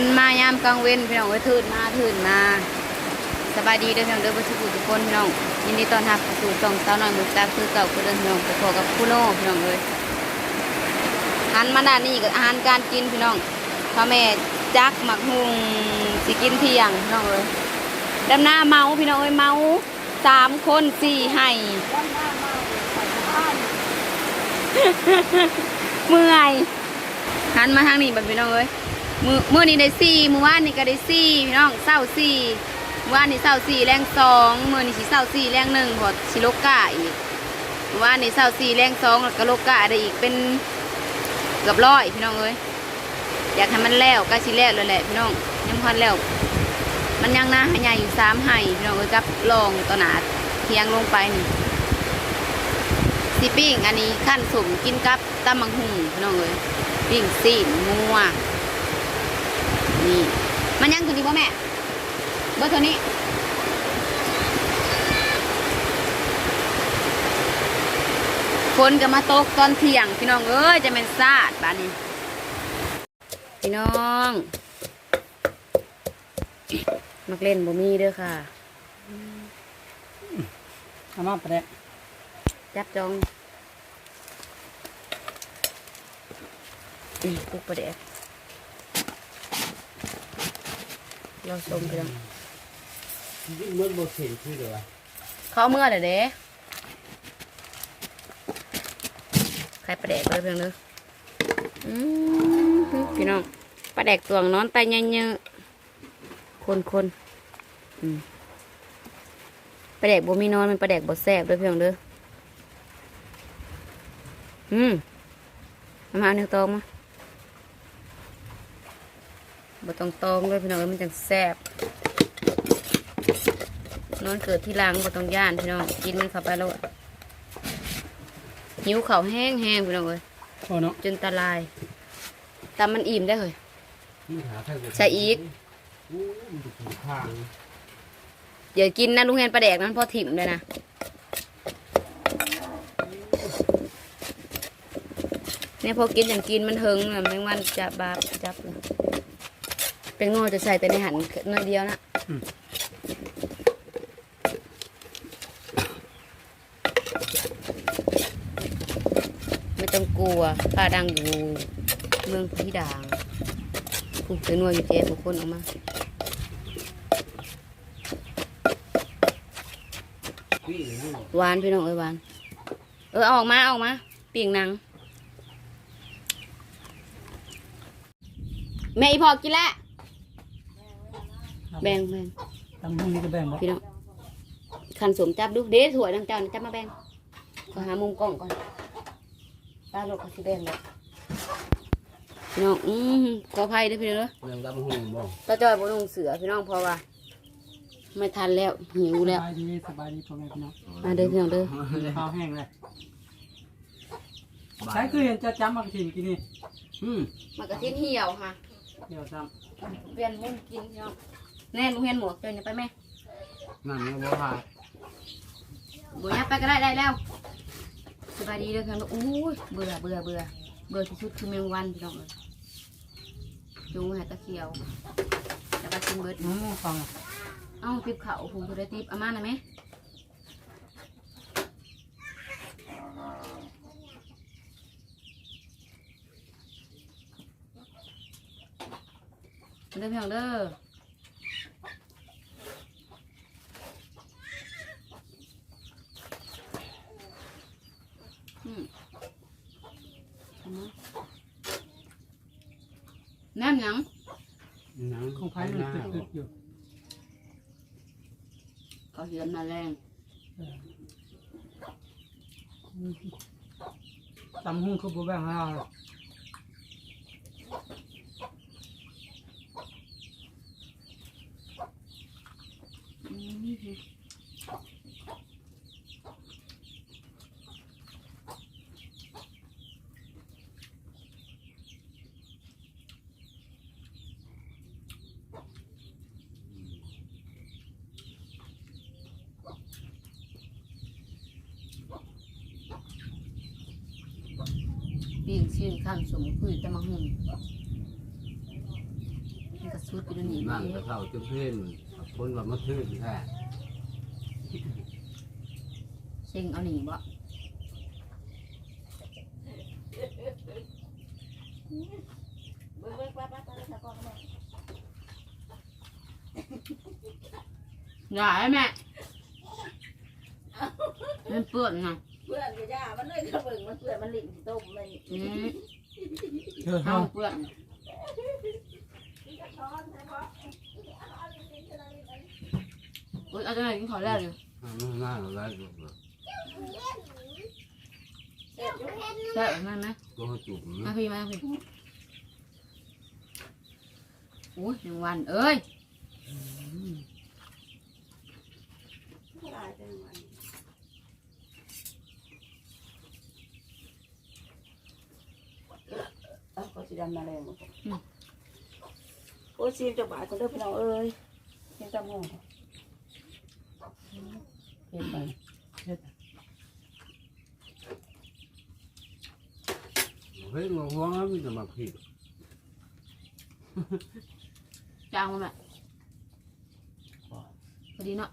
นมายามกลางเว้นพี่น้องเอ้ยทื่นมาทื่นมาสบายดีเด้อพี่น้องเด้อบ่ทุกผู้ทุกคนพี่น้องยินดีต้อนรับเข้าสู่ช่องสาวน้อยมุกตาคือเก่าคือเดิมพี่น้องไปพอกับคุโน่พี่น้องเอ้ยหันมาด้านนี้ก็อาหารการกินพี่น้องพ่อแม่จักหมักหุงสิกินเที่ยงพี่น้องเอ้ยดำหน้าเมาพี่น้องเอ้ยเมาสามคนสี่ให้เมื่อยหันมาทางนี้แบบพี่น้องเอ้ย มือมือนี้ได้สี่มือว่านนี่ก็ได้สี่พี่น้องเศร้าสี่มือว่านนี่เศร้าสี่แรงสองมือนี่สิเศร้าสี่แรงหนึ่งพอชิโลกาอีกมือว่านนี่เศร้าสี่แรงสองแล้วก็โลกาได้อีกเป็นเกือบร้อยพี่น้องเอ้ยอยากให้มันแล้วก็สิแล้วเลยแหละพี่น้องยังพันแล้ว มันยังหน้าใหญ่อยู่สามไห่พี่น้องเอ้ยกับลองต่อหนาเทียงลงไปนี่สิปิ้งอันนี้ขั้นสมกินกับตำมังหุงพี่น้องเลยปิ้งซีนงัว นี่มันยังตัวนี้ป่ะแม่ เบอร์ตัวนี้ฝนก็มาตกตอนเที่ยง พี่น้องเอ้ยจะเป็นซาดบ้านนี้ พี่น้องมักเล่นบ่มีเด้อค่ะทำมาประเดะจับจองนี่ปุกประเดก เราชมกันยิ่งมันบดเห็นคือเดี๋ยวเขาเอาเมื่อเดี๋ยวเด้ใครประแดกเลยเพียงเด้ออืมพี่น้องประแดกตวงนอนไตเยอะๆคนคนๆอืมประแดกบ่มีนอนมันประแดกบ่แซ่บเลยเพียงเด้ออืมเอามาเอาเนื้อตองมา บ่ต้องตองเลยพี่น้องเอ้ยมันจังแซ่บนอนเกิดที่หลังบ่ต้องย่านพี่น้องกินมันเข้าไปแล้วหิวข้าวแห้งแห้งๆพี่น้องเอ้ยพอเนาะจนตาลายตามันอิ่มได้เลยมันหาทางใส่อีกอู้มันจะถูกทางอย่ากินนะลุงเฮนปลาแดกนั้นพอถิ่มเลยนะเนี่ยพอกินอย่างกินมันเฮิงนะแมงวันจะบาปจับเลย เป็นโง่จะใส่แต่ในหันน้อยเดียวนะไม่ต้องกลัวป้าดังอยู่เมืองพี่ด่างผูกเป็นนัวอยู่เจ๊ผูกคนออกมาพี่นี่หวานพี่น้องเอ้ยหวาน เออเอาออกมาเอาออกมาปีกหนังแม่อีพอกินแล้ว แบ่งแบ่งทำห้องนี้ก็แบ่งบ่พี่น้องขันสมจับดูเด้ถั่วยน้ำเจ้านี่จับมาแบ่งขอหามุมกล้องก่อนตาโลกเขาสิแบ่งเลยพี่น้องอืมขออภัยด้วยพี่น้องเด้อแบ่งตามห้องบ่ตาจอยบนงเสือพี่น้องเพราะว่า ไม่ทันแล้วหิวสแล้วบายดีสบายดีพ่อแม่พี่น้องมาเด้อพี่น้องเด้อข้าวแห้งเลยใช้คือเห็นจะจำมากินกินนี่อืมมากระทิ้นเหี่ยวค่ะเดี๋ยวจเปลี่ยนมุมกินพี่น้อง แน่ลุงเห็นหมวกเดินไปไหมำนั่นเนี่ยบ่พาบุญยับไปก็ได้ได้แล้วสบายดีเลยพี่น้องโอ้ยเบื่อเบื่อเบื่อเบื่อที่สุดคือแมงวันพี่น้องเลยจุงให้ตะเคียวแล้วก็กินเบิดอืมฟังเอ้าติบเขาผมจะได้ติบอามาหน่อยไหมเด้อพี่น้องเด้ออืมเอามาแนมหยังหนังของไผ่มันตึกๆอยู่เขาเหือนมาแรงตำหุ้งคือบ่แบ่งให้เราหรอก อืม ปีกชื่อข้ามสมคุยจะมาหุ่นสุดอยู่เดี๋ยวนี้นั่นก็เท่าจุดเพ่นคนว่ามาทื่นแท้เซ็งเอาหนีบ่เบิ่งเบิ่งไปไปไปไปก่อนแม่อย่าให้แม่มันเปื้อนนะ เพื่อนก็ย่ามันเลยก็เบิงมันเพื่อนมันหลิ้นสิต้มมันอืมเออเอาเฮาเปื้อนอนใช่ปะโอ๊ยเอาจังไหนกินข้าวแล้วเลยมันน่าอะไรก็เจ็บอยู่ใช่ไหมไหมก็จุ่มมาพี่มาพี่โอ้ยหนึ่งวันเอ้ย หลายจังมันเอ้าก็ สิดำมาแล้วบ่โอ้ยซีมจักบาทคนเด้อพี่น้องเอ้ยเห็นตาหมูเห็นไปเฮ้ยงงงแล้วมันจะมาผิดจางมาแม่พอดีเนาะ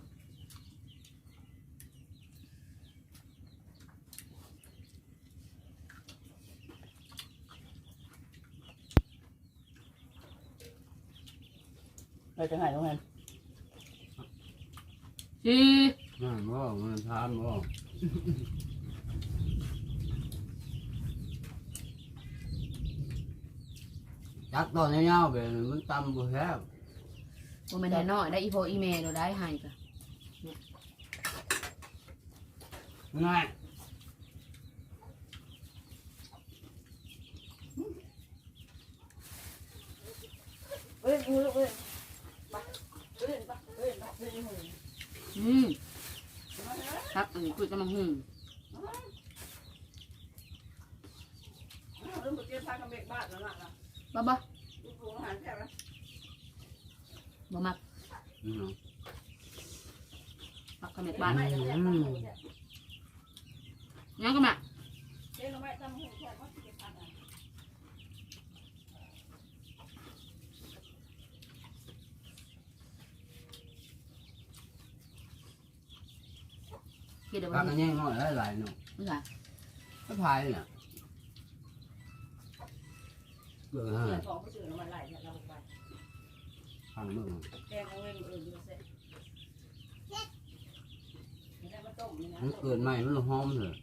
เราจะหายตรงนั้นจีนั่นว่ามันทานว่าจักตอนนี้ๆไปมันตำบุแซ่บบ่แม่นให้น้อยได้อีโพอีเมลเราได้ให้กะง่ายเอ้ยมือเอ้ยมาเอ้ยมา เอ้ยมาเอ้ยมืออืมครับอันนี้คุยกันมาหุ่งเริ่มเตรียมพากันเบกบ้านแล้วล่ะบ่บ่ลูกหลวงอาหารแซ่บนะบ่มักอืมมักขมิบบ้านไม่จะแซ่บมากเลยยังก็มา เจ๊เราไม่ตำหูแซ่บมากเก็บผักอะ เฮ็ดได้พับ่กกันนี่แย่งน้อยหลายๆหน่อยนี่ค่ะไม่พายเนี่ยเบื่อฮะเกี่ยวของไปซื้อน้ำมันไหลเนี่ยเราไปฟังเมื่อแกงเอาเงินเออดูเสร็จนี่ได้มาต้มนี่นะมันเกิดใหม่มันหอมเลย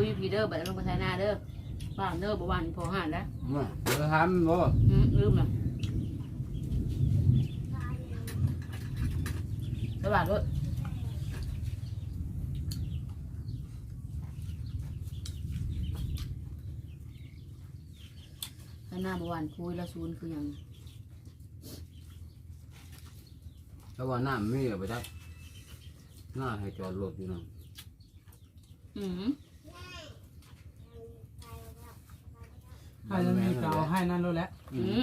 คู่คุยพี่เด้อบัดลงไปใช้หน้าเด้อบ้านเด้อบ่หวานพอหานแล้วว่าเดี๋ยวทำบ่อืมลืมละสวัสดีข้างหน้าบหวานคุยแล้วซูนคือหยังถ้าว่าน้ำมีเอาไปได้หน้าให้จอดรถอยู่นั่นอืม ให้แล้วมีก็เอาให้นั่นแล้วแหละอือืมม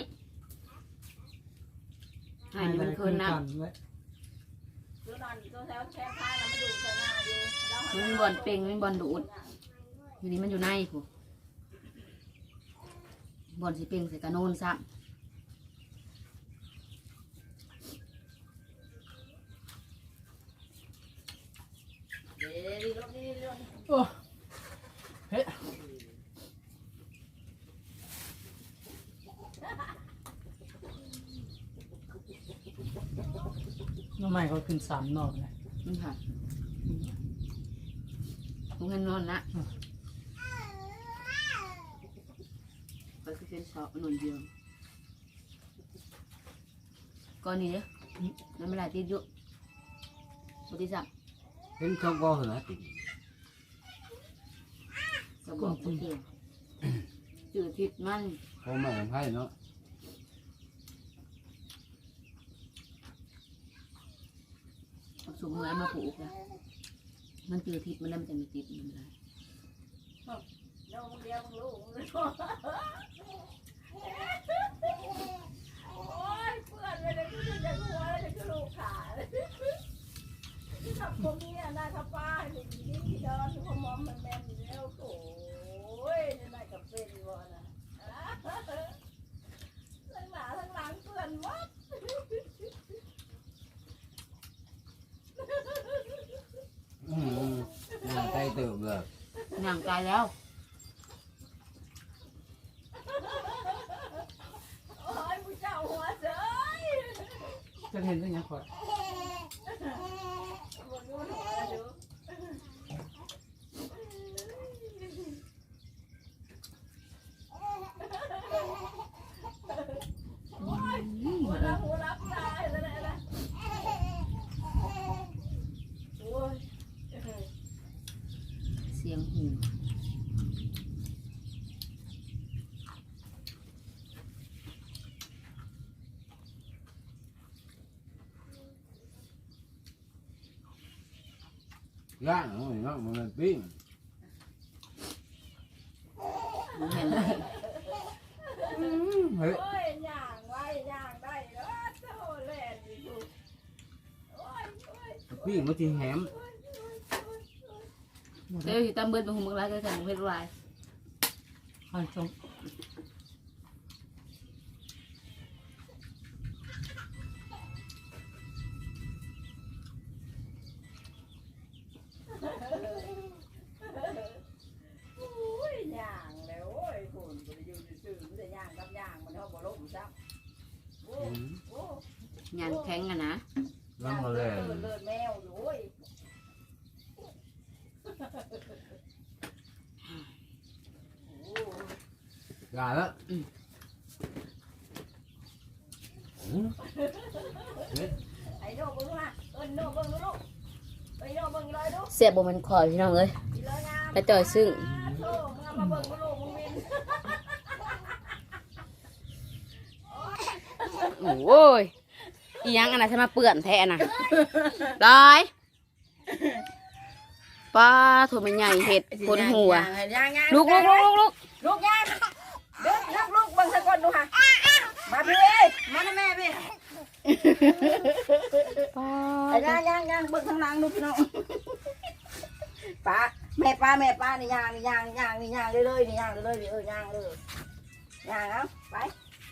อันนี้มันคืนน้กัไว้ตัวนอนตัวแถวแช่ผ้าแล้วมาดูเสื้อหน้าอยู่แล้วำมันบอลเป่งมันบอลดูด อยู่นี่มันอยู่ในผู้บอลสิเป่งใส่กระโนนซ้เดี๋ยวดีรถดีรถ โอ้เฮ้ น้องใหม่เขาขึ้นสามนอกเลยำนี่ค่ะลุงเงินนอนนะก็คือเป็นสอบหนุนเดียวก่อนนี้เด้อน้ำไม่ไหลติดอยู่ปฏิสัมเห็นเขาก็เหรอติก็บอกโอเคจืดทิศมันเขาไม่ให้เนาะเอาสูงเงินมาปลูกนะมันเจอทิศมันแล้วมันจะมีติดมันได้เดี๋ยวมึงเลี้ยงลูกโอ้ยเพื่อนเลยเดี๋ยวกูจะหัวเลยเดี๋ยวกูลูกขาเลยที่ทำพวกนี้น่าทับป้าให้ดีดีดอนที่พ่อมอมมันแม่นอยู่แล้วโอ้ยนี่น่าจะเป็นวะนะทั้งหน้าทั้งหลังเพื่อนหมด อืม งานใกล้เติบเลยย่างกายแล้วโอ้ยผู้เจ้าหัวเจ้ยจะเห็นได้ยังขอด บนนู้นหัวดูหัวรับหัวรับตายแล้วนะโอ้ย เสี ยงหูย่างเนาะเนาะมันเป็นปิ้งมันเห็นเลยเฮ้ยโอ้ยย่างไว้ย่างได้เด้อโซ่แล่นอยู่โอ้ยโอ้ยปิ้งมันที่แหม เดี๋ยวที่ตามเบิดไปหูมึงไรก็จะเฮ็ดไรให้ชมโอ้ยย่างแล้วโอ้ยคุณบ่ได้อยู่ซื่อๆมันจะย่างกับย่างมันเฮาบ่ลงซ้ำโอ้โอ้งานแข็งอะนะน้ำมาเลย เลิศเลิศแมว โอ้ กาแล้วอืมอืมเฮ้ย ไอ้โน่เบิ่งมาเอิ้นโน่เบิ่งดูลูกไอ้โน่เบิ่งอีเลยดู เสียบบ่มันคอยพี่น้องเอ้ย อีเลยงาม ไปจ่อยซึ่ง โธ่มึงเอามาเบิ่งดูลูกมึงวิน โอ้ยอีหยังอันน่ะจะมาเปื่อนแท้น่ะร้อย ป้าโถั่วมันใหญ่เห็ดพ้นหัวย่างย่างลูกลูกลูกลูกลูกลูกย่างเด็กลูกลูกเบิ่งซะก่อนดูค่ะมาพี่มานะแม่พี่ป้าไอ้ย่างย่างย่างเบิ่งข้างหลังดูพี่น้องป้าแม่ป้าแม่ป้านี่ย่างนี่ย่างย่างนี่ย่างเรื่อยๆนี่ย่างเรื่อยๆเออย่างเลยย่างเอาไป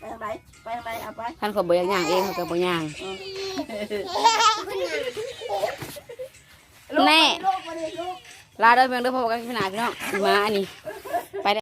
ไปทางไหนไปทางไหนเอาไปท่านเขาบ่อยากย่างเองเขาก็บ่ย่างแน่ลูกมาดิลูก ลาเด้อเพียงเด้อพ่อกันพี่นาพี่น้องมาอันนี้